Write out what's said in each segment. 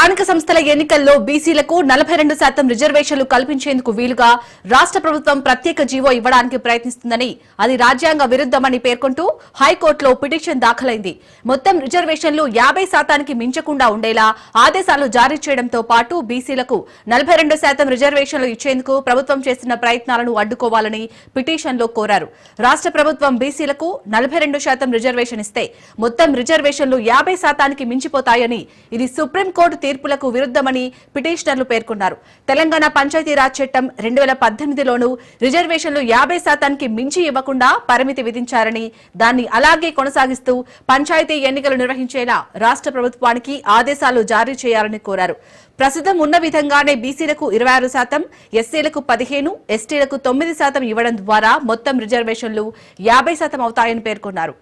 స్థానిక సంస్థల ఎన్నికల్లో బీసీలకు నలభై రెండు శాతం రిజర్వేషన్లు కల్పించేందుకు వీలుగా రాష్ట్ర ప్రభుత్వం ప్రత్యేక జీవో ఇవ్వడానికి ప్రయత్నిస్తుందని అది రాజ్యాంగ విరుద్దమని పేర్కొంటూ హైకోర్టులో పిటిషన్ దాఖలైంది. మొత్తం రిజర్వేషన్లు యాభై శాతానికి మించకుండా ఉండేలా ఆదేశాలు జారీ చేయడంతో పాటు బీసీలకు నలభై రెండు శాతం రిజర్వేషన్లు ఇచ్చేందుకు ప్రభుత్వం చేస్తున్న ప్రయత్నాలను అడ్డుకోవాలని పిటిషన్లో కోరారు. రాష్ట్ర ప్రభుత్వం బీసీలకు నలభై రెండు శాతం రిజర్వేషన్ ఇస్తే మొత్తం రిజర్వేషన్లు యాభై శాతానికి మించిపోతాయని ఇది సుప్రీంకోర్టు తీర్పులకు విరుద్దమని పిటిషనర్లు పేర్కొన్నారు. తెలంగాణ పంచాయతీరాజ్ చట్టం రెండు వేల పద్దెనిమిదిలోనూ రిజర్వేషన్లు యాభై శాతానికి మించి ఇవ్వకుండా పరిమితి విధించారని దాన్ని అలాగే కొనసాగిస్తూ పంచాయతీ ఎన్నికలు నిర్వహించేలా రాష్ట్ర ప్రభుత్వానికి ఆదేశాలు జారీ చేయాలని కోరారు. ప్రస్తుతం ఉన్న విధంగానే బీసీలకు ఇరవై ఆరు శాతం ఎస్సీలకు పదిహేను ఎస్టీలకు తొమ్మిది శాతం ఇవ్వడం ద్వారా మొత్తం రిజర్వేషన్లు యాభై శాతం అవుతాయని పేర్కొన్నారు.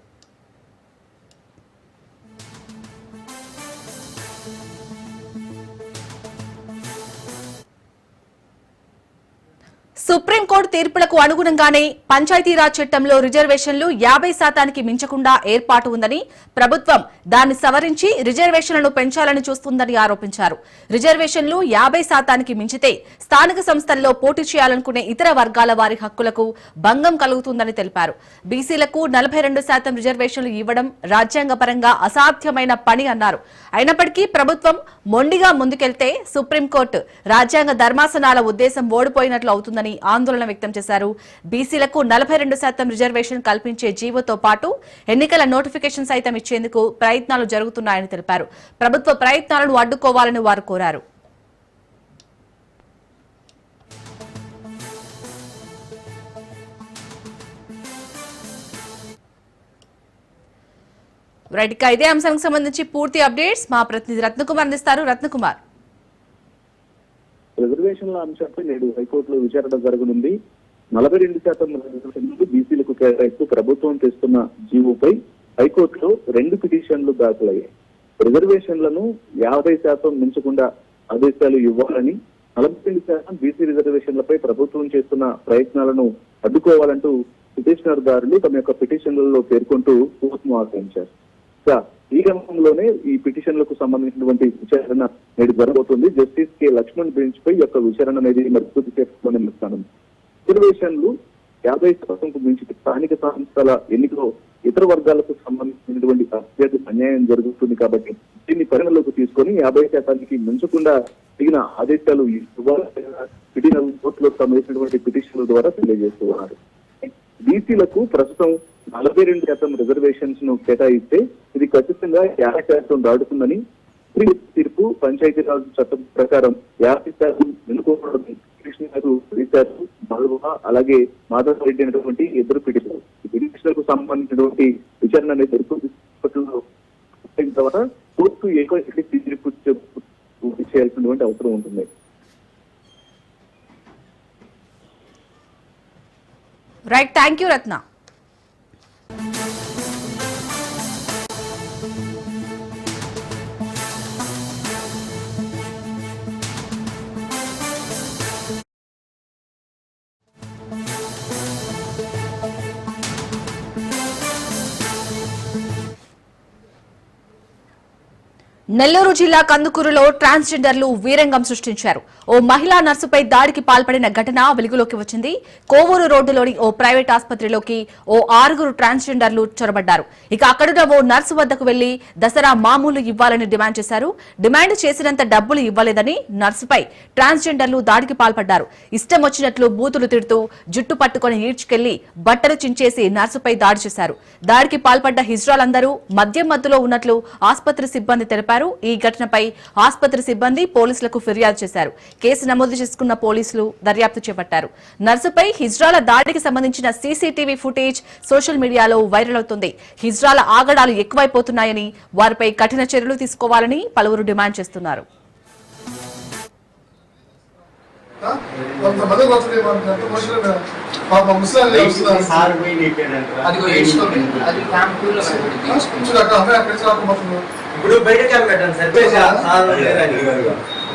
సుప్రీంకోర్టు తీర్పులకు అనుగుణంగానే పంచాయతీరాజ్ చట్టంలో రిజర్వేషన్లు యాభై శాతానికి మించకుండా ఏర్పాటు ఉందని ప్రభుత్వం దాన్ని సవరించి రిజర్వేషన్లను పెంచాలని చూస్తుందని ఆరోపించారు. రిజర్వేషన్లు యాభై శాతానికి మించితే స్థానిక సంస్థల్లో పోటీ చేయాలనుకునే ఇతర వర్గాల వారి హక్కులకు భంగం కలుగుతుందని తెలిపారు. బీసీలకు నలభై రెండు శాతం రిజర్వేషన్లు ఇవ్వడం రాజ్యాంగపరంగా అసాధ్యమైన పని అన్నారు. అయినప్పటికీ ప్రభుత్వం మొండిగా ముందుకెళ్తే సుప్రీంకోర్టు రాజ్యాంగ ధర్మాసనాల ఉద్దేశం ఓడిపోయినట్లు అవుతుందని ఆందోళన వ్యక్తం చేశారు. బీసీలకు నలభై రెండు శాతం రిజర్వేషన్ కల్పించే జీవోతో పాటు ఎన్నికల నోటిఫికేషన్ సైతం ఇచ్చేందుకు ప్రయత్నాలు జరుగుతున్నాయని తెలిపారు. ప్రభుత్వ ప్రయత్నాలను అడ్డుకోవాలని వారు కోరారు. రైట్ ఇక ఇదే అంశానికి సంబంధించి పూర్తి అప్డేట్స్ మా ప్రతినిధి రత్నకుమార్ అందిస్తారు. రత్నకుమార్. రిజర్వేషన్ల అంశంపై నేడు హైకోర్టులో విచారణ జరగనుంది. నలభై రెండు శాతం రిజర్వేషన్లు బీసీలకు కేటాయిస్తూ ప్రభుత్వం తెస్తున్న జీవోపై హైకోర్టులో రెండు పిటిషన్లు దాఖలయ్యాయి. రిజర్వేషన్లను యాభై శాతం మించకుండా ఆదేశాలు ఇవ్వాలని నలభై రెండు శాతం బీసీ రిజర్వేషన్లపై ప్రభుత్వం చేస్తున్న ప్రయత్నాలను అడ్డుకోవాలంటూ పిటిషనర్ దారులు తమ యొక్క పిటిషన్లలో పేర్కొంటూ కోర్టును ఆశ్రయించారు ఈ క్రమంలోనే ఈ పిటిషన్లకు సంబంధించినటువంటి విచారణ నేడు జరగబోతుంది. Justice K. లక్ష్మణ్ బెంచ్ పై యొక్క విచారణ అనేది మరి పూర్తి చేసుకుని నిలుస్తాను రిజర్వేషన్లు యాభై శాతంకు మించి స్థానిక సంస్థల ఎన్నికలో ఇతర వర్గాలకు సంబంధించినటువంటి అత్యధిక అన్యాయం జరుగుతుంది కాబట్టి దీన్ని పరిగణలోకి తీసుకొని యాభై శాతానికి మించకుండా తగిన ఆదేశాలు ఇవ్వాలని కోర్టులో తమ వేసినటువంటి పిటిషన్ల ద్వారా తెలియజేస్తున్నారు. బీసీలకు ప్రస్తుతం నలభై రెండు శాతం రిజర్వేషన్స్ను కేటాయిస్తే ఇది ఖచ్చితంగా యాభై శాతం దాడుతుందని తీర్పు పంచాయతీరాజ్ చట్టం ప్రకారం యాభై శాతం నెలకొల్పడం కృష్ణ గారు రీశారు మల్వా అలాగే మాధవ్ రెడ్డి అనేటువంటి ఇద్దరు పిటిషనర్ ఈ పిటిషనర్కు సంబంధించినటువంటి విచారణ అనేది జరుగుతుంది. తర్వాత కోర్టు ఎక్కువ తీర్పు చెప్పు- చేయాల్సినటువంటి అవసరం ఉంటుంది. Right thank you Ratna Nellore జిల్లా కందుకూరులో ట్రాన్స్జెండర్లు వీరంగం సృష్టించారు. ఓ మహిళా నర్సుపై దాడికి పాల్పడిన ఘటన వెలుగులోకి వచ్చింది. కోవూరు రోడ్డులోని ఓ ప్రైవేట్ ఆసుపత్రిలోకి ఓ ఆరుగురు ట్రాన్స్జెండర్లు చొరబడ్డారు. ఇక అక్కడున్న ఓ నర్సు వద్దకు వెళ్ళి దసరా మామూలు ఇవ్వాలని డిమాండ్ చేశారు. డిమాండ్ చేసినంత డబ్బులు ఇవ్వలేదని నర్సుపై ట్రాన్స్జెండర్లు దాడికి పాల్పడ్డారు. ఇష్టం వచ్చినట్లు బూతులు తిడుతూ జుట్టు పట్టుకొని ఈడ్చుకెళ్ళి బట్టలు చించేసి నర్సుపై దాడి చేశారు. దాడికి పాల్పడ్డ హిజ్రాలందరూ మద్యం మత్తులో ఉన్నట్లు ఆసుపత్రి సిబ్బంది తెలిపారు. ఈ ఘటనపై ఆసుపత్రి సిబ్బంది పోలీసులకు ఫిర్యాదు చేశారు. కేసు నమోదు చేసుకున్న పోలీసులు దర్యాప్తు చేపట్టారు. నర్సుపై హిజ్రాల దాడికి సంబంధించిన సీసీటీవీ ఫుటేజ్ సోషల్ మీడియాలో వైరల్ అవుతుంది. హిజ్రాల ఆగడాలు ఎక్కువైపోతున్నాయని వారిపై కఠిన చర్యలు తీసుకోవాలని పలువురు డిమాండ్ చేస్తున్నారు. కొంతమంది వస్తుంది ఎంత మనుషులు పాప ముసలి ఇప్పుడు బయట పెట్టండి సార్.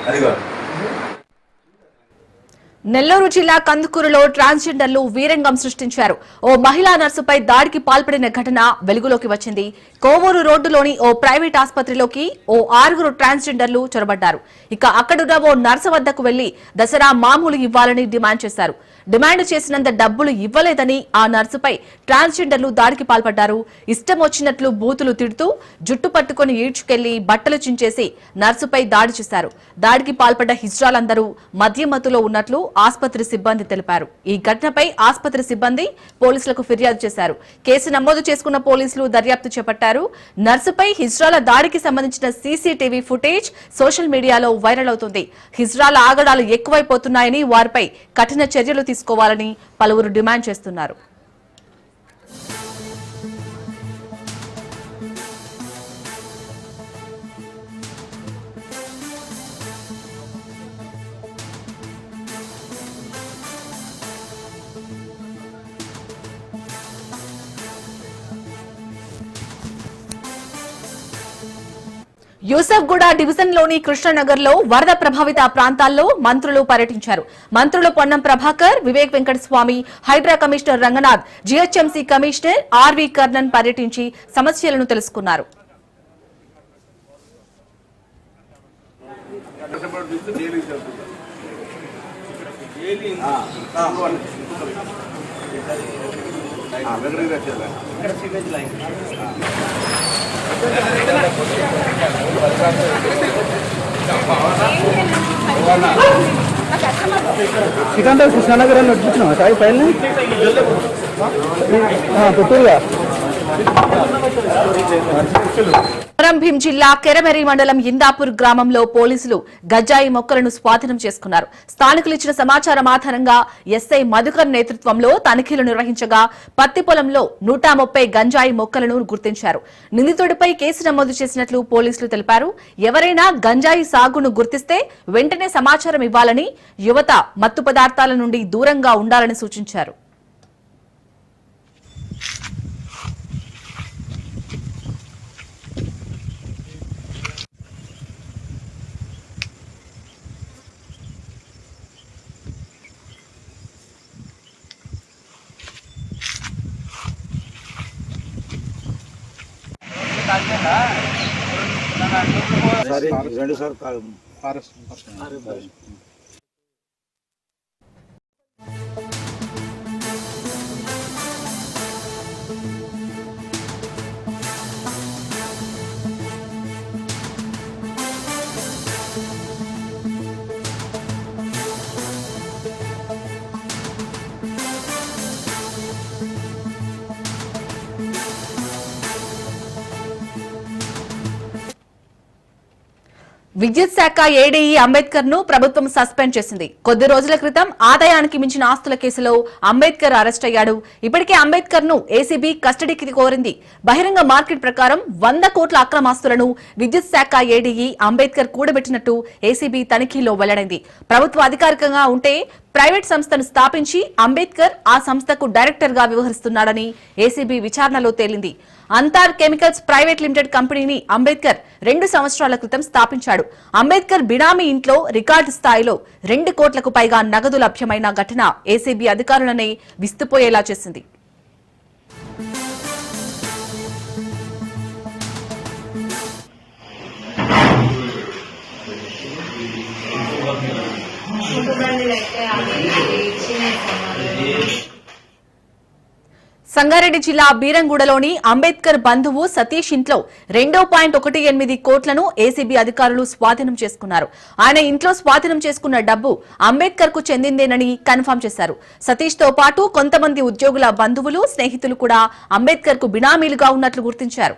అదిగో. నెల్లూరు జిల్లా కందుకూరులో ట్రాన్స్జెండర్లు వీరంగం సృష్టించారు. ఓ మహిళా నర్సుపై దాడికి పాల్పడిన ఘటన వెలుగులోకి వచ్చింది. కోవూరు రోడ్డులోని ఓ ప్రైవేట్ ఆసుపత్రిలోకి ఓ ఆరుగురు ట్రాన్స్జెండర్లు చొరబడ్డారు. ఇక అక్కడున్న ఓ నర్సు వద్దకు వెళ్ళి దసరా మామూలు ఇవ్వాలని డిమాండ్ చేశారు. డిమాండ్ చేసినంత డబ్బులు ఇవ్వలేదని ఆ నర్సుపై ట్రాన్స్జెండర్లు దాడికి పాల్పడ్డారు. ఇష్టం వచ్చినట్లు బూతులు తిడుతూ జుట్టు పట్టుకుని ఈడ్చుకెళ్ళి బట్టలు చించేసి నర్సుపై దాడి చేశారు. దాడికి పాల్పడ్డ హిజ్రాలందరూ మద్యమత్తులో ఉన్నట్లు ఆసుపత్రి సిబ్బంది తెలిపారు. ఈ ఘటనపై ఆసుపత్రి సిబ్బంది పోలీసులకు ఫిర్యాదు చేశారు. కేసు నమోదు చేసుకున్న పోలీసులు దర్యాప్తు చేపట్టారు. నర్సుపై హిజ్రాల దాడికి సంబంధించిన సీసీటీవీ ఫుటేజ్ సోషల్ మీడియాలో వైరల్ అవుతుంది. హిజ్రాల ఆగడాలు ఎక్కువైపోతున్నాయని వారిపై కఠిన చర్యలు తీసుకోవాలని పలువురు డిమాండ్ చేస్తున్నారు. యూసఫ్గూడ డివిజన్లోని కృష్ణనగర్లో వరద ప్రభావిత ప్రాంతాల్లో మంత్రులు పర్యటించారు. మంత్రులు Ponnam Prabhakar Vivek Venkataswamy Hydraa commissioner Ranganath GHMC commissioner RV Karnan పర్యటించి సమస్యలను తెలుసుకున్నారు. సికందర్ కృష్ణనగర్ అని వచ్చినావా సాయి పైన పుత్తూరుగా కొమరంభీం జిల్లా కెరమెరి మండలం ఇందాపూర్ గ్రామంలో పోలీసులు గజ్జాయి మొక్కలను స్వాధీనం చేసుకున్నారు. స్థానికులు ఇచ్చిన సమాచారం ఆధారంగా ఎస్ఐ మధుకర్ నేతృత్వంలో తనిఖీలు నిర్వహించగా పత్తి పొలంలో నూట ముప్పై గంజాయి మొక్కలను గుర్తించారు. నిందితుడిపై కేసు నమోదు చేసినట్లు పోలీసులు తెలిపారు. ఎవరైనా గంజాయి సాగును గుర్తిస్తే వెంటనే సమాచారం ఇవ్వాలని యువత మత్తు పదార్థాల నుండి దూరంగా ఉండాలని సూచించారు. రెండు సార్. విద్యుత్ శాఖ ఏడీఈ అంబేద్కర్ను ప్రభుత్వం సస్పెండ్ చేసింది. కొద్ది రోజుల క్రితం ఆదాయానికి మించిన ఆస్తుల కేసులో అంబేద్కర్ అరెస్ట్ అయ్యాడు. ఇప్పటికే అంబేద్కర్ను ఏసీబీ కస్టడీకి కోరింది. బహిరంగ మార్కెట్ ప్రకారం వంద కోట్ల అక్రమాస్తులను విద్యుత్ శాఖ ఏడీఈ అంబేద్కర్ కూడబెట్టినట్టు ఏసీబీ తనిఖీలో వెల్లడైంది. ప్రభుత్వ అధికారికంగా ఉంటే ప్రైవేట్ సంస్థను స్థాపించి అంబేద్కర్ ఆ సంస్థకు డైరెక్టర్గా వ్యవహరిస్తున్నాడని ఏసీబీ విచారణలో తేలింది. అంతార్ కెమికల్స్ ప్రైవేట్ లిమిటెడ్ కంపెనీని అంబేద్కర్ రెండు సంవత్సరాల క్రితం స్థాపించాడు. అంబేద్కర్ బినామీ ఇంట్లో రికార్డు స్థాయిలో రెండు కోట్లకు పైగా నగదు లభ్యమైన ఘటన ఏసీబీ అధికారులనే విస్తుపోయేలా చేసింది. సంగారెడ్డి జిల్లా బీరంగూడలోని అంబేద్కర్ బంధువు సతీష్ ఇంట్లో రెండో పాయింట్ ఒకటి ఎనిమిది కోట్లను ఏసీబీ అధికారులు స్వాధీనం చేసుకున్నారు. ఆయన ఇంట్లో స్వాధీనం చేసుకున్న డబ్బు అంబేద్కర్కు చెందిందేనని కన్ఫర్మ్ చేశారు. సతీష్తో పాటు కొంతమంది ఉద్యోగుల బంధువులు స్నేహితులు కూడా అంబేద్కర్కు బినామీలుగా ఉన్నట్లు గుర్తించారు.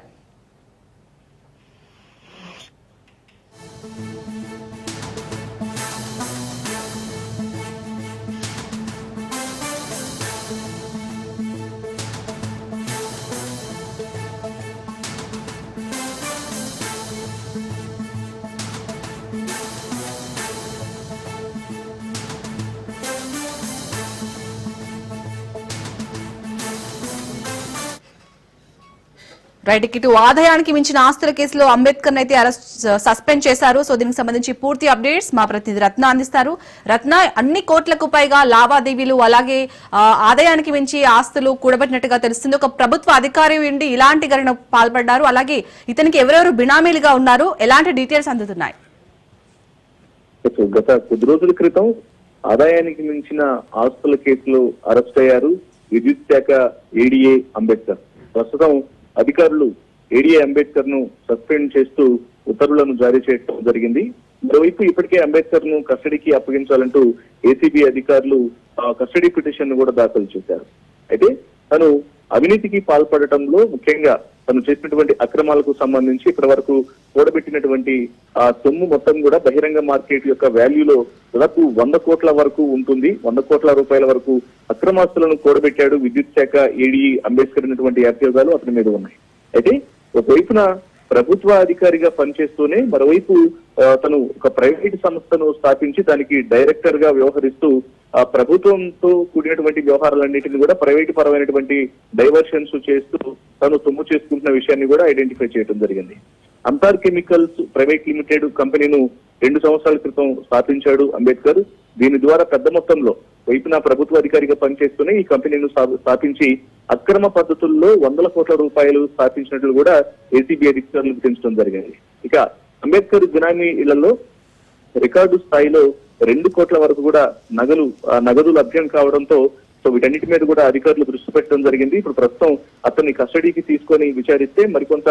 రైట్ ఇటు ఆదాయానికి మించిన ఆస్తుల కేసులో అంబేద్కర్ అయితే అరెస్ట్ సస్పెండ్ చేశారు. సో దీనికి సంబంధించి పూర్తి అప్డేట్స్ మా ప్రతినిధి రత్న అందిస్తారు. రత్న అన్ని కోట్లకు పైగా లావాదేవీలు అలాగే ఆదాయానికి మించి ఆస్తులు కూడబెట్టినట్టుగా తెలుస్తుంది. ఒక ప్రభుత్వ అధికారి ఉండి ఇలాంటి ఘటన పాల్పడ్డారు. అలాగే ఇతనికి ఎవరెవరు బినామీలుగా ఉన్నారు? ఎలాంటి డీటెయిల్స్ అందుతున్నాయి? గత కొద్ది రోజుల క్రితం ఆదాయానికి మించిన ఆస్తుల కేసులో అరెస్ట్ అయ్యారు విద్యుత్ శాఖ ఏడీఏ అంబేద్కర్. ప్రస్తుతం అధికారులు ఏడీఏ అంబేద్కర్ను సస్పెండ్ చేస్తూ ఉత్తర్వులను జారీ చేయడం జరిగింది. మరోవైపు ఇప్పటికే అంబేద్కర్ను కస్టడీకి అప్పగించాలంటూ ఏసీబీ అధికారులు ఆ, కస్టడీ పిటిషన్ను కూడా దాఖలు చేశారు. అయితే తను అవినీతికి పాల్పడటంలో ముఖ్యంగా తను చేసినటువంటి అక్రమాలకు సంబంధించి ఇప్పటి వరకు కూడబెట్టినటువంటి ఆ సొమ్ము మొత్తం కూడా బహిరంగ మార్కెట్ యొక్క వాల్యూలో దాదాపు వంద కోట్ల వరకు ఉంటుంది. వంద కోట్ల రూపాయల వరకు అక్రమాస్తులను కూడబెట్టాడు విద్యుత్ శాఖ ఏడీ అంబేద్కర్ అనేటువంటి అభియోగాలు అతని మీద ఉన్నాయి. అయితే ఒకవైపున ప్రభుత్వ అధికారిగా పనిచేస్తూనే మరోవైపు తను ఒక ప్రైవేట్ సంస్థను స్థాపించి దానికి డైరెక్టర్గా వ్యవహరిస్తూ ఆ ప్రభుత్వంతో కూడినటువంటి వ్యవహారాలన్నింటినీ కూడా ప్రైవేట్ పరమైనటువంటి డైవర్షన్స్ చేస్తూ తను సొమ్ము చేసుకుంటున్న విషయాన్ని కూడా ఐడెంటిఫై చేయడం జరిగింది. అంతార్ కెమికల్స్ ప్రైవేట్ లిమిటెడ్ కంపెనీను రెండు సంవత్సరాల క్రితం స్థాపించాడు అంబేద్కర్. దీని ద్వారా పెద్ద మొత్తంలో వైపున ప్రభుత్వ అధికారిగా పనిచేస్తూనే ఈ కంపెనీను స్థాపించి అక్రమ పద్ధతుల్లో వందల కోట్ల రూపాయలు స్థాపించినట్లు కూడా ఏసీబీ అధికారులు గుర్తించడం జరిగింది. ఇక అంబేద్కర్ బినామీ ఇళ్ళలో రికార్డు స్థాయిలో రెండు కోట్ల వరకు కూడా నగలు ఆ, నగదు లభ్యం కావడంతో సో వీటన్నిటి మీద కూడా అధికారులు దృష్టి పెట్టడం జరిగింది. ఇప్పుడు ప్రస్తుతం అతన్ని కస్టడీకి తీసుకొని విచారిస్తే మరికొంత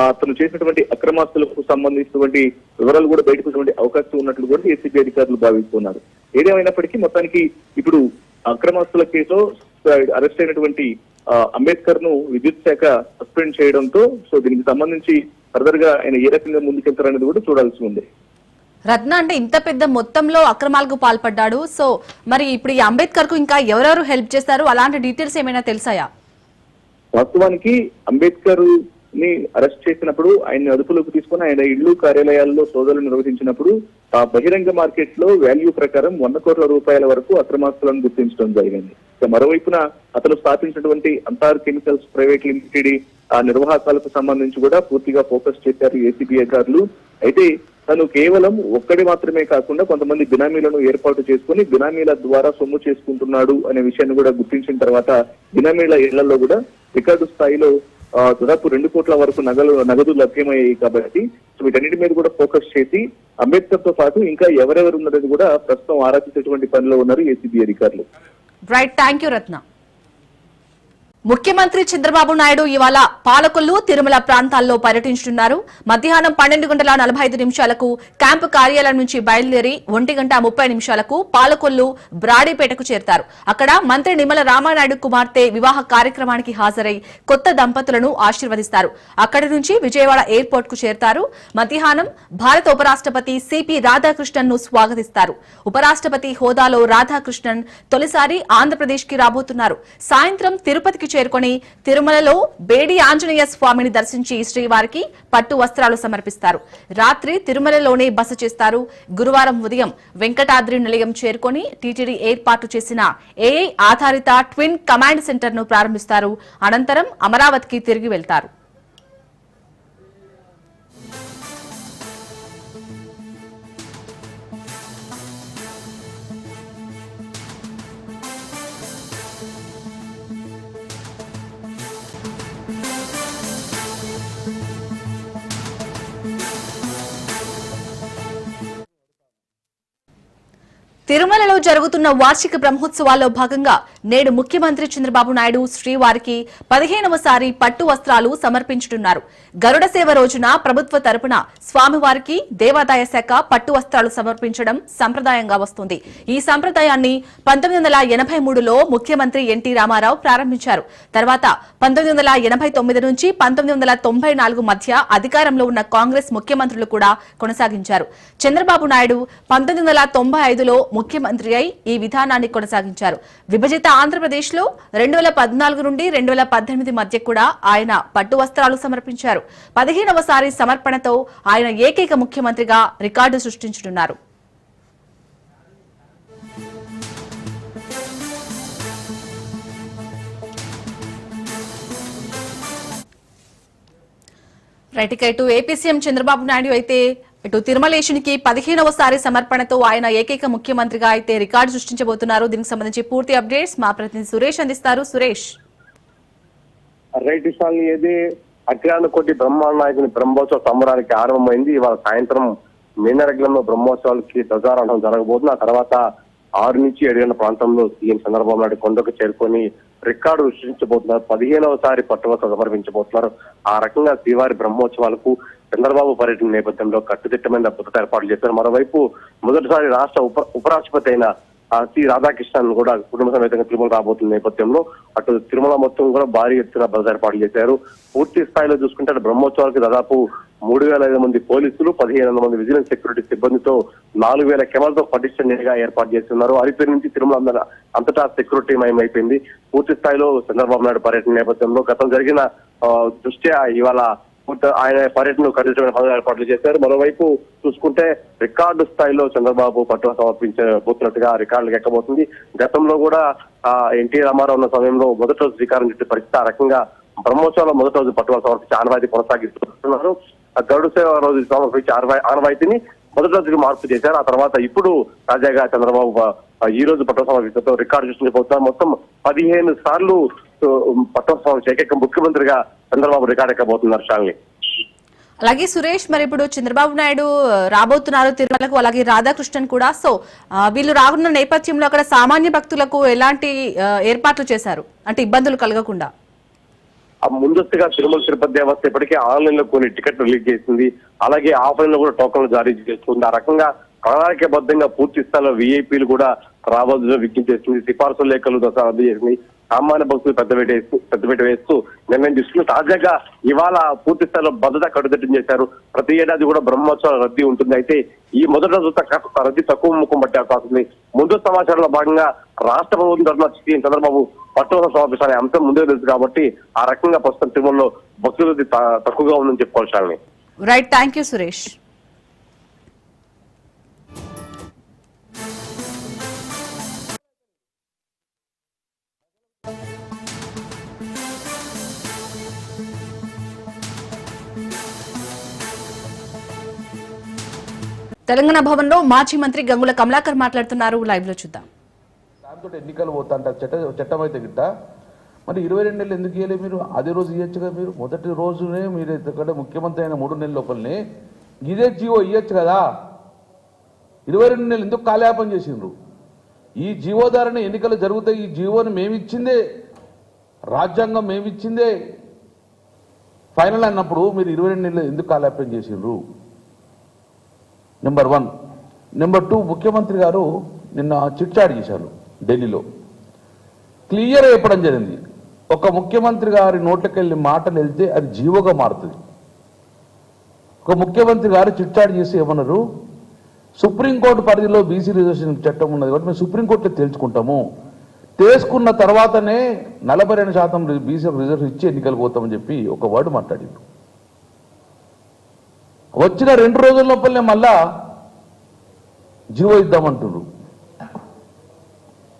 అతను చేసినటువంటి అక్రమాస్తులకు సంబంధించినటువంటి వివరాలు కూడా బయటకు వచ్చేటువంటి అవకాశం ఉన్నట్లు కూడా ఏసీబీ అధికారులు భావిస్తున్నారు. ఏదేమైనప్పటికీ మొత్తానికి ఇప్పుడు అక్రమాస్తుల కేసులో అరెస్ట్ అయినటువంటి అంబేద్కర్ను విద్యుత్ శాఖ సస్పెండ్ చేయడంతో సో దీనికి సంబంధించి ఫర్దర్గా ఆయన ఏ రకంగా ముందుకెళ్తారనేది కూడా చూడాల్సి ఉంది. రత్న అంటే ఇంత పెద్ద మొత్తంలో అక్రమాలకు పాల్పడ్డాడు. సో మరి ఇప్పుడు ఈ అంబేద్కర్కు ఇంకా ఎవరెవరు హెల్ప్ చేస్తారు? అలాంటి డీటెయిల్స్ ఏమైనా తెలుసాయా? వాస్తవానికి అంబేద్కర్ ని అరెస్ట్ చేసినప్పుడు ఆయన్ని అదుపులోకి తీసుకుని ఆయన ఇళ్ళు కార్యాలయాల్లో సోదాలు నిర్వహించినప్పుడు ఆ బహిరంగ మార్కెట్లో వాల్యూ ప్రకారం వంద కోట్ల రూపాయల వరకు అక్రమాస్తులను గుర్తించడం జరిగింది. మరోవైపున అతను స్థాపించినటువంటి అంతార్ కెమికల్స్ ప్రైవేట్ లిమిటెడ్ ఆ నిర్వాహకాలకు సంబంధించి కూడా పూర్తిగా ఫోకస్ చేశారు ఏసీబీ అధికారులు. అయితే తను కేవలం ఒక్కడి మాత్రమే కాకుండా కొంతమంది బినామీలను ఏర్పాటు చేసుకుని బినామీల ద్వారా సొమ్ము చేసుకుంటున్నాడు అనే విషయాన్ని కూడా గుర్తించిన తర్వాత బినామీల ఇళ్ళలో కూడా రికార్డు స్థాయిలో దాదాపు రెండు కోట్ల వరకు నగలు నగదు లభ్యమయ్యాయి కాబట్టి సో వీటన్నిటి మీద కూడా ఫోకస్ చేసి అంబేద్కర్తో పాటు ఇంకా ఎవరెవరు ఉన్నది కూడా ప్రస్తుతం ఆరాధించేటువంటి పనిలో ఉన్నారు ఏసీబీ అధికారులు. రైట్ థ్యాంక్ యూ రత్న ముఖ్యమంత్రి చంద్రబాబు నాయుడు ఇవాళ పాలకొల్లు తిరుమల ప్రాంతాల్లో పర్యటించనున్నారు. మధ్యాహ్నం పన్నెండు గంటల నలభై ఐదు నిమిషాలకు క్యాంపు కార్యాలయం నుంచి బయలుదేరి ఒంటి గంట ముప్పై నిమిషాలకు పాలకొల్లు బ్రాడీపేటకు చేరతారు. అక్కడ మంత్రి నిమ్మల రామానాయుడు కుమార్తె వివాహ కార్యక్రమానికి హాజరై కొత్త దంపతులను ఆశీర్వదిస్తారు. అక్కడి నుంచి విజయవాడ ఎయిర్పోర్ట్కు చేరతారు. మధ్యాహ్నం భారత ఉపరాష్ట్రపతి సిపి రాధాకృష్ణన్ను స్వాగతిస్తారు. ఉపరాష్ట్రపతి హోదాలో రాధాకృష్ణన్ తొలిసారి ఆంధ్రప్రదేశ్కి రాబోతున్నారు. సాయంత్రం తిరుపతికి చేరుకొని తిరుమలలో బేడి ఆంజనేయ స్వామిని దర్శించి శ్రీవారికి పట్టు వస్త్రాలు సమర్పిస్తారు. రాత్రి తిరుమలలోనే బస చేస్తారు. గురువారం ఉదయం వెంకటాద్రి నిలయం చేరుకొని టీటీడీ ఏర్పాటు చేసిన ఏఐ ఆధారిత ట్విన్ కమాండ్ సెంటర్ను ప్రారంభిస్తారు. అనంతరం అమరావతికి తిరిగి వెళ్తారు. తిరుమలలో జరుగుతున్న వార్షిక బ్రహ్మోత్సవాల్లో భాగంగా నేడు ముఖ్యమంత్రి చంద్రబాబు నాయుడు శ్రీవారికి పదిహేనవసారి పట్టు వస్త్రాలు సమర్పించనున్నారు గరుడ సేవ రోజున ప్రభుత్వ తరపున స్వామివారికి దేవాదాయ శాఖ పట్టు వస్త్రాలు సమర్పించడం సంప్రదాయంగా వస్తుంది. ఈ సంప్రదాయాన్ని పంతొమ్మిది వందల ఎనభై మూడులో ముఖ్యమంత్రి ఎన్టీ రామారావు ప్రారంభించారు. తర్వాత పంతొమ్మిది వందల ఎనభై తొమ్మిది నుంచి పంతొమ్మిది వందల తొంభై నాలుగు మధ్య అధికారంలో ఉన్న కాంగ్రెస్ ముఖ్యమంత్రులు కూడా కొనసాగించారు. చంద్రబాబు నాయుడు పంతొమ్మిది వందల తొంభై ఐదులో ముఖ్యమంత్రి అయి ఈ విధానాన్ని కొనసాగించారు. విభజిత ఆంధ్రప్రదేశ్లో రెండు వేల పద్నాలుగు నుండి రెండు వేల పద్దెనిమిది మధ్య కూడా ఆయన పట్టు వస్త్రాలు సమర్పించారు. పదిహేనవసారి సమర్పణతో ఆయన ఏకైక ముఖ్యమంత్రిగా రికార్డు సృష్టించనున్నారు. రైట్ ఇక ఇటు ఏపీ సీఎం చంద్రబాబు నాయుడు అయితే ఇటు తిరుమలేశునికి పదిహేనవసారి సమర్పణతో ఆయన ఏకైక ముఖ్యమంత్రిగా అయితే రికార్డు సృష్టించబోతున్నారు. దీనికి సంబంధించి పూర్తి అప్డేట్స్ మా ప్రతినిధి సురేష్ అందిస్తారు. సురేష్. రైట్ విషయాన్ని ఏది అఖిలాండ కోటి బ్రహ్మాండ నాయకుని బ్రహ్మోత్సవ సంబరానికి ఆరంభమైంది. ఇవాళ సాయంత్రం మీనరగ్లంలో బ్రహ్మోత్సవాలకి ధ్వజారోహణం జరగబోతుంది. ఆ తర్వాత ఆరు నుంచి ఏడు గంటల ప్రాంతంలో సీఎం చంద్రబాబు నాయుడు కొండకు చేరుకొని రికార్డు సృష్టించబోతున్నారు. పదిహేనవసారి పట్టువత సమర్పించబోతున్నారు ఆ రకంగా శ్రీవారి బ్రహ్మోత్సవాలకు చంద్రబాబు పర్యటన నేపథ్యంలో కట్టుదిట్టమైన భద్రత ఏర్పాట్లు చేశారు. మరోవైపు మొదటిసారి రాష్ట్ర ఉప ఉపరాష్ట్రపతి అయిన సి రాధాకృష్ణన్ కూడా కుటుంబ సమేతంగా తిరుమల రాబోతున్న నేపథ్యంలో అటు తిరుమల మొత్తం కూడా భారీ ఎత్తున భద్రత ఏర్పాట్లు చేశారు. పూర్తి స్థాయిలో చూసుకుంటే బ్రహ్మోత్సవాలకి బ్రహ్మోత్సవాలకు దాదాపు మూడు వేల ఐదు మంది పోలీసులు పదిహేను వందల మంది విజిలెన్స్ సెక్యూరిటీ సిబ్బందితో నాలుగు వేల కెమెరాలతో పటిష్టంగా ఏర్పాటు చేస్తున్నారు. అరిపేరు నుంచి తిరుమల అంతటా సెక్యూరిటీ మయమైపోయింది పూర్తి స్థాయిలో చంద్రబాబు నాయుడు పర్యటన నేపథ్యంలో గతం జరిగిన ఆ, దృష్ట్యా ఇవాళ ఆయన పర్యటన ఖరీదమైన పనులు ఏర్పాట్లు చేశారు. మరోవైపు చూసుకుంటే రికార్డు స్థాయిలో చంద్రబాబు పట్టు సమర్పించబోతున్నట్టుగా రికార్డులు ఎక్కబోతుంది గతంలో కూడా ఆ, ఎన్టీ రామారావు ఉన్న సమయంలో మొదటి రోజు శ్రీకారం చుట్టూ పరిస్థితి ఆ రకంగా బ్రహ్మోత్సవంలో మొదటి రోజు పట్టువ సమర్పించి ఆనవాయితీ కొనసాగిస్తున్నారు. గరుడు సేవ రోజు సమర్పించి ఆనవాయితీని మొదటి రోజుకి మార్పు చేశారు. ఆ తర్వాత ఇప్పుడు తాజాగా చంద్రబాబు ఈ రోజు పట్టణ రికార్డు సృష్టించబోతున్నారు మొత్తం పదిహేను సార్లు పట్టువ ఏకైక ముఖ్యమంత్రిగా చంద్రబాబు రికార్డు ఎక్కబోతున్నారు షాలిని. అలాగే సురేష్ మరి ఇప్పుడు చంద్రబాబు నాయుడు రాబోతున్నారు తిరుమలకు అలాగే రాధాకృష్ణన్ కూడా. సో వీళ్ళు రాకున్న నేపథ్యంలో అక్కడ సామాన్య భక్తులకు ఎలాంటి ఏర్పాట్లు చేశారు? అంటే ఇబ్బందులు కలగకుండా. ముందస్తుగా తిరుమల తిరుపతి దేవస్థ ఇప్పటికే ఆన్లైన్లో కొన్ని టికెట్లు రిలీజ్ చేసింది. అలాగే ఆఫ్లైన్లో కూడా టోకన్లు జారీ చేస్తుంది. ఆ రకంగా ప్రణాళికబద్ధంగా పూర్తి స్థాయిలో వీఐపీలు కూడా రావాల్సిన విజ్ఞప్తి సిఫార్సు లేఖలు దసరా రద్దు చేసింది. సామాన్య భక్తులు పెద్దపేట పెద్దపేట వేస్తూ నిర్ణయం తీసుకుని తాజాగా ఇవాళ పూర్తి స్థాయిలో భద్రత కట్టుదిట్టం చేశారు. ప్రతి ఏడాది కూడా బ్రహ్మోత్సవాల రద్దీ ఉంటుంది. అయితే ఈ మొదటి రోజు రద్దీ తక్కువ ముఖం పట్టే అవకాశం ఉంది. ముందు సమాచారంలో భాగంగా రాష్ట్ర ప్రభుత్వం తరఫున సీఎం చంద్రబాబు పట్టుదల సమర్పిస్తారనే అంశం ముందే తెలుసు కాబట్టి ఆ రకంగా ప్రస్తుతం తిరుమలలో భక్తుల తక్కువగా ఉందని చెప్పుకోవాలి right thank you Suresh Telangana భవన్లో మాజీ మంత్రి గంగుల కమలాకర్ మాట్లాడుతున్నారు. లైవ్లో చూద్దాం. దాంతో ఎన్నికలు పోతాంట చట్ట చట్టం అయితే గిట్ట? మరి ఇరవై రెండు నెలలు ఎందుకు ఇవ్వలేదు మీరు? అదే రోజు ఇవ్వచ్చు కదా మీరు? మొదటి రోజునే మీరు ఎందుకంటే ముఖ్యమంత్రి అయిన మూడు నెలల లోపలనే ఇదే జీవో ఇవ్వచ్చు కదా? ఇరవై రెండు నెలలు ఎందుకు కాలయాపం చేసిండ్రు? ఈ జీవో ద్వారానే ఎన్నికలు జరుగుతాయి ఈ జీవోని మేమిచ్చిందే రాజ్యాంగం మేమిచ్చిందే. ఫైనల్ అన్నప్పుడు మీరు ఇరవై రెండు నెలలు ఎందుకు కాలయాపం చేసిండ్రు? Number one. నెంబర్ టూ ముఖ్యమంత్రి గారు నిన్న చిట్చాడు చేశారు. ఢిల్లీలో. క్లియర్ చెప్పడం జరిగింది. ఒక ముఖ్యమంత్రి గారి నోట్లకెళ్ళి మాటలు వెళ్తే అది జీవోగా మారుతుంది. ఒక ముఖ్యమంత్రి గారు చిట్టాడు చేసి ఏమన్నారు? సుప్రీంకోర్టు పరిధిలో బీసీ రిజర్వేషన్ చట్టం ఉన్నది కాబట్టి మేము సుప్రీంకోర్టులో తెలుసుకుంటాము తెలుసుకున్న తర్వాతనే నలభై రెండు శాతం బీసీ రిజర్వేషన్ ఇచ్చి ఎన్నికలు పోతామని చెప్పి ఒక వర్డ్ మాట్లాడిండు. వచ్చిన రెండు రోజుల లోపలనే మళ్ళా జీవో ఇద్దామంటున్నారు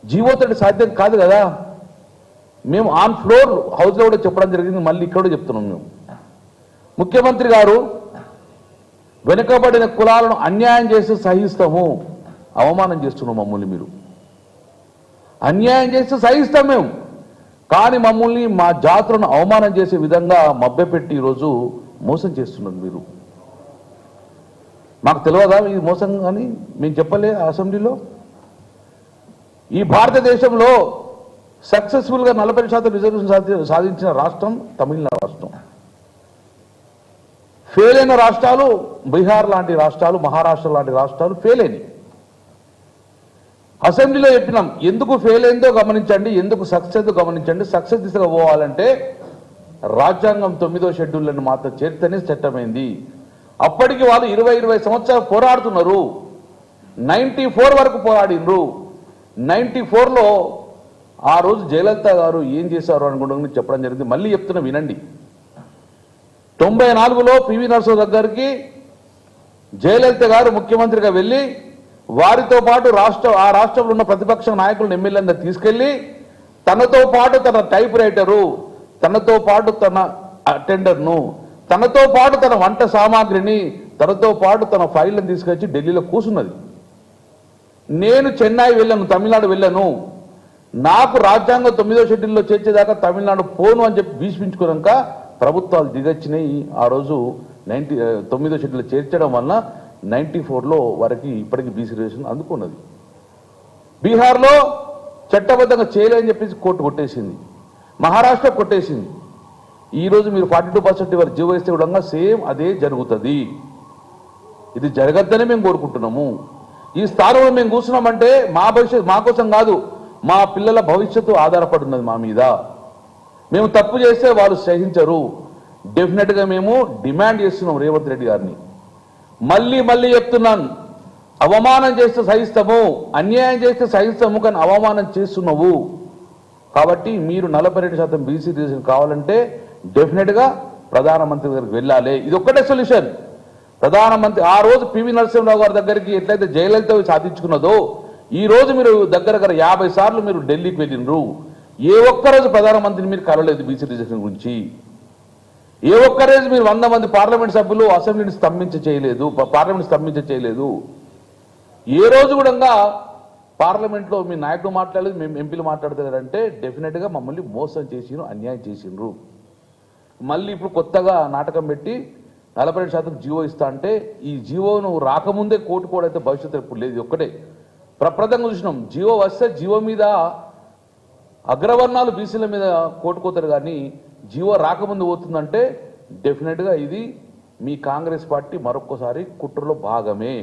జీవోతోటి సాధ్యం కాదు కదా? మేము ఆన్ ఫ్లోర్ హౌస్లో కూడా చెప్పడం జరిగింది మళ్ళీ ఇక్కడ చెప్తున్నాం మేము. ముఖ్యమంత్రి గారు వెనుకబడిన కులాలను అన్యాయం చేసి సహిస్తాము. అవమానం చేస్తున్నాం మమ్మల్ని మీరు. అన్యాయం చేసి సహిస్తాం మేము. కానీ మమ్మల్ని మా జాతులను అవమానం చేసే విధంగా మభ్యపెట్టి ఈరోజు మోసం చేస్తున్నారు మీరు. మాకు తెలియదా ఇది మోసం కానీ మేము చెప్పలే అసెంబ్లీలో? ఈ భారతదేశంలో సక్సెస్ఫుల్గా నలభై శాతం రిజర్వేషన్ సాధి- సాధించిన రాష్ట్రం తమిళనాడు రాష్ట్రం. ఫెయిల్ అయిన రాష్ట్రాలు బీహార్ లాంటి రాష్ట్రాలు మహారాష్ట్ర లాంటి రాష్ట్రాలు ఫెయిల్ అయినాయి. అసెంబ్లీలో చెప్పినాం ఎందుకు ఫెయిల్ అయిందో గమనించండి ఎందుకు సక్సెస్ గమనించండి. సక్సెస్ దిశగా పోవాలంటే రాజ్యాంగం తొమ్మిదో షెడ్యూళ్ళని మాత్రం చేరితేనే చట్టమైంది. అప్పటికి వాళ్ళు ఇరవై ఇరవై సంవత్సరాలు పోరాడుతున్నారు. నైంటీ ఫోర్ వరకు పోరాడినరు. నైంటీ ఫోర్లో ఆ రోజు జయలలిత గారు ఏం చేశారు అనుకుంటున్నా చెప్పడం జరిగింది. మళ్ళీ చెప్తున్నా వినండి. తొంభై నాలుగులో పివి నరసింహ దగ్గరికి జయలలిత గారు ముఖ్యమంత్రిగా వెళ్ళి వారితో పాటు రాష్ట్ర ఆ రాష్ట్రంలో ఉన్న ప్రతిపక్ష నాయకులను ఎమ్మెల్యేలందరూ తీసుకెళ్ళి తనతో పాటు తన టైప్ రైటరు తనతో పాటు తన అటెండర్ను తనతో పాటు తన వంట సామాగ్రిని తనతో పాటు తన ఫైళ్ళను తీసుకొచ్చి ఢిల్లీలో కూసున్నది. నేను చెన్నై వెళ్ళాను తమిళనాడు వెళ్ళాను. నాకు రాజ్యాంగం తొమ్మిదో షెడ్యూల్లో చేర్చేదాకా తమిళనాడు పోను అని చెప్పి భీష్మించుకున్నాక ప్రభుత్వాలు దిగొచ్చినాయి. ఆ రోజు నైన్టీ తొమ్మిదో షెడ్యూల్లో చేర్చడం వలన నైన్టీ ఫోర్లో వారికి ఇప్పటికీ బీసీ రిజర్వేషన్ అందుకున్నది. బీహార్లో చట్టబద్ధంగా చేయలేని చెప్పేసి కోర్టు కొట్టేసింది. మహారాష్ట్ర కొట్టేసింది. ఈరోజు మీరు ఫార్టీ టూ పర్సెంట్ వారు జీవో ఇస్తే కూడా సేమ్ అదే జరుగుతుంది. ఇది జరగద్దని మేము కోరుకుంటున్నాము. ఈ స్థానంలో మేము కూర్చున్నామంటే మా భవిష్యత్తు మా కోసం కాదు మా పిల్లల భవిష్యత్తు ఆధారపడి ఉన్నది మా మీద. మేము తప్పు చేస్తే వాళ్ళు సహించరు. డెఫినెట్గా మేము డిమాండ్ చేస్తున్నాం రేవంత్ రెడ్డి గారిని. మళ్ళీ మళ్ళీ చెప్తున్నాను అవమానం చేస్తే సహిస్తాము అన్యాయం చేస్తే సహిస్తాము కానీ అవమానం చేస్తున్నావు. కాబట్టి మీరు నలభై రెండు శాతం బీసీ రిజర్వేషన్ కావాలంటే డెఫినెట్గా ప్రధానమంత్రి గారికి వెళ్ళాలి. ఇది ఒక్కటే సొల్యూషన్ ప్రధానమంత్రి ఆ రోజు పివి నరసింహరావు గారి దగ్గరికి ఎట్లయితే జయలలిత సాధించుకున్నదో ఈ రోజు మీరు దగ్గర దగ్గర యాభై సార్లు మీరు ఢిల్లీకి వెళ్ళినరు ఏ ఒక్క రోజు ప్రధానమంత్రిని మీరు కలవలేదు బీసీ రిజర్వేషన్ గురించి. ఏ ఒక్క రోజు మీరు వంద మంది పార్లమెంట్ సభ్యులు అసెంబ్లీని స్తంభించ చేయలేదు పార్లమెంట్ స్తంభించ చేయలేదు. ఏ రోజు కూడా పార్లమెంట్లో మీ నాయకుడు మాట్లాడలేదు మేము ఎంపీలు మాట్లాడతారంటే డెఫినెట్గా మమ్మల్ని మోసం చేసిరు అన్యాయం చేసిండ్రు మళ్ళీ ఇప్పుడు కొత్తగా నాటకం పెట్టి నలభై శాతం జీవో ఇస్తా అంటే ఈ జీవోను రాకముందే కోర్టు కూడా అయితే భవిష్యత్తు ఎప్పుడు లేదు ఒక్కటే. ప్రప్రదంగా చూసినాం జీవో వస్తే జీవో మీద అగ్రవర్ణాలు బీసీల మీద కోటుకోతారు కానీ జీవో రాకముందు పోతుందంటే డెఫినెట్గా ఇది మీ కాంగ్రెస్ పార్టీ మరొక్కసారి కుట్రలో భాగమే.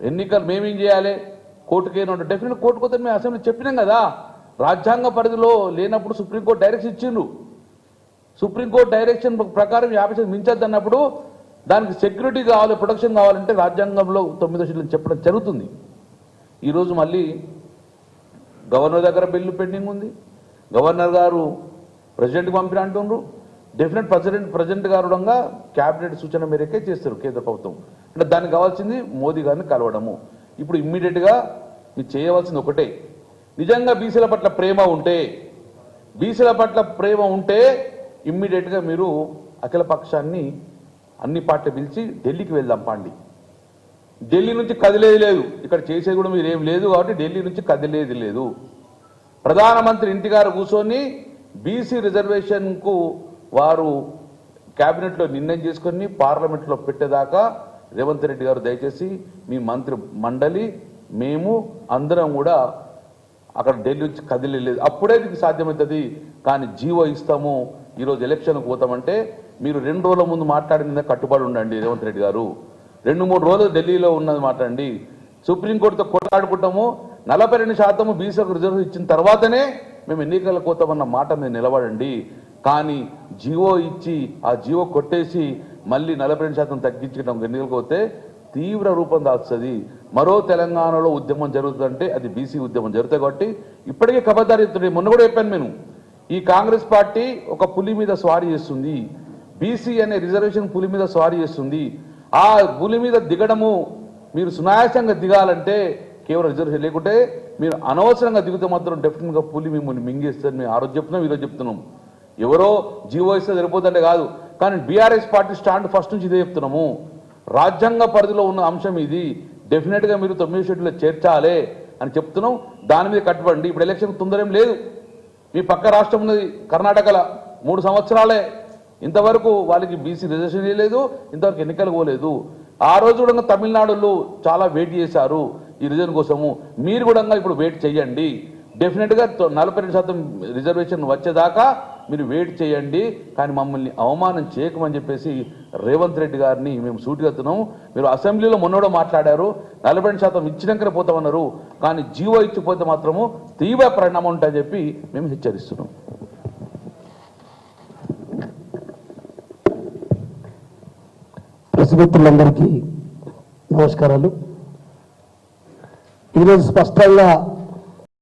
ఎన్నికలు మేమేం చేయాలి? కోర్టుకేనంటే డెఫినెట్ కోర్టుకోతే మేము అసెంబ్లీ చెప్పినాం కదా. రాజ్యాంగ పరిధిలో లేనప్పుడు సుప్రీంకోర్టు డైరెక్షన్ ఇచ్చిండ్రు. సుప్రీంకోర్టు డైరెక్షన్ ప్రకారం యాభై శాతం మించద్దు అన్నప్పుడు దానికి సెక్యూరిటీ కావాలి ప్రొటెక్షన్ కావాలంటే రాజ్యాంగంలో తొమ్మిదో షెడ్యూల్ చెప్పడం జరుగుతుంది. ఈరోజు మళ్ళీ గవర్నర్ దగ్గర బిల్లు పెండింగ్ ఉంది. గవర్నర్ గారు ప్రెసిడెంట్కి పంపిన అంటున్నారు డెఫినెట్ ప్రెసిడెంట్ ప్రెసిడెంట్ గారు క్యాబినెట్ సూచన మేరకే చేస్తారు కేంద్ర ప్రభుత్వం. అంటే దానికి కావాల్సింది మోదీ గారిని కలవడము. ఇప్పుడు ఇమ్మీడియట్గా మీరు చేయవలసింది ఒకటే. నిజంగా బీసీల పట్ల ప్రేమ ఉంటే బీసీల పట్ల ప్రేమ ఉంటే ఇమ్మీడియట్గా మీరు అఖిల పక్షాన్ని అన్ని పార్టీ పిలిచి ఢిల్లీకి వెళ్దాం పండి. ఢిల్లీ నుంచి కదిలేది లేదు. ఇక్కడ చేసేది కూడా మీరు ఏం లేదు కాబట్టి ఢిల్లీ నుంచి కదిలేది లేదు. ప్రధానమంత్రి ఇంటిగారు కూర్చొని బీసీ రిజర్వేషన్కు వారు క్యాబినెట్లో నిర్ణయం చేసుకొని పార్లమెంట్లో పెట్టేదాకా రేవంత్ రెడ్డి గారు దయచేసి మీ మంత్రి మండలి మేము అందరం కూడా అక్కడ ఢిల్లీ నుంచి కదిలేదు అప్పుడే దీనికి సాధ్యమవుతుంది. కానీ జీవో ఇస్తాము. ఈరోజు ఎలక్షన్కి పోతామంటే మీరు రెండు రోజుల ముందు మాట్లాడిన మీద కట్టుబడి ఉండండి రేవంత్ రెడ్డి గారు. రెండు మూడు రోజులు ఢిల్లీలో ఉన్నది మాట్లాడండి. సుప్రీంకోర్టుతో కొట్లాడుకుంటాము. నలభై రెండు శాతము బీసీలకు రిజర్వ్ ఇచ్చిన తర్వాతనే మేము ఎన్నికలకు పోతామన్న మాట మీద నిలబడండి. కానీ జీవో ఇచ్చి ఆ జీవో కొట్టేసి మళ్ళీ నలభై రెండు శాతం తగ్గించడం ఎన్నికలకు పోతే తీవ్ర రూపం దాస్తుంది మరో తెలంగాణలో ఉద్యమం జరుగుతుందంటే అది బీసీ ఉద్యమం జరుగుతుంది కాబట్టి ఇప్పటికే కబద్దారి ఎత్తున్నాయి మొన్న కూడా చెప్పాను నేను. ఈ కాంగ్రెస్ పార్టీ ఒక పులి మీద స్వారీ చేస్తుంది. బీసీ అనే రిజర్వేషన్ పులి మీద స్వారీ చేస్తుంది. ఆ పులి మీద దిగడము మీరు సునాయాసంగా దిగాలంటే కేవలం రిజర్వేషన్ లేకుంటే మీరు అనవసరంగా దిగితే మాత్రం డెఫినెట్గా పులి మిమ్మల్ని మింగేస్తారు మేము ఆ రోజు చెప్తున్నాం ఈరోజు చెప్తున్నాం. ఎవరో జీవో ఇస్తే సరిపోతుందంటే కాదు కానీ బీఆర్ఎస్ పార్టీ స్టాండ్ ఫస్ట్ నుంచి ఇదే చెప్తున్నాము. రాజ్యాంగ పరిధిలో ఉన్న అంశం ఇది. డెఫినెట్గా మీరు తొమ్మిది షెడ్యూల్లో చేర్చాలి అని చెప్తున్నాం. దాని మీద కట్టుబడండి ఇప్పుడు ఎలక్షన్ తొందరేం లేదు. మీ పక్క రాష్ట్రం ఉన్నది కర్ణాటకల మూడు సంవత్సరాలే. ఇంతవరకు వాళ్ళకి బీసీ రిజర్వేషన్ చేయలేదు ఇంతవరకు ఎన్నికలు పోలేదు. ఆ రోజు కూడా తమిళనాడులో చాలా వెయిట్ చేశారు ఈ రిజర్వ్ కోసము. మీరు కూడా ఇప్పుడు వెయిట్ చేయండి డెఫినెట్గా నలభై రెండు శాతం రిజర్వేషన్ వచ్చేదాకా మీరు వెయిట్ చేయండి కానీ మమ్మల్ని అవమానం చేయకమని చెప్పేసి రేవంత్ రెడ్డి గారిని మేము సూటిగెత్తున్నాం మీరు అసెంబ్లీలో మొన్నడో మాట్లాడారు నలభై శాతం ఇచ్చినాకనే పోతామన్నారు కానీ జీవో ఇచ్చిపోతే మాత్రము తీవ్ర పరిణామం ఉంటాయని చెప్పి మేము హెచ్చరిస్తున్నాం. ప్రెస్ మిత్రులందరికీ నమస్కారాలు. ఈరోజు స్పష్టంగా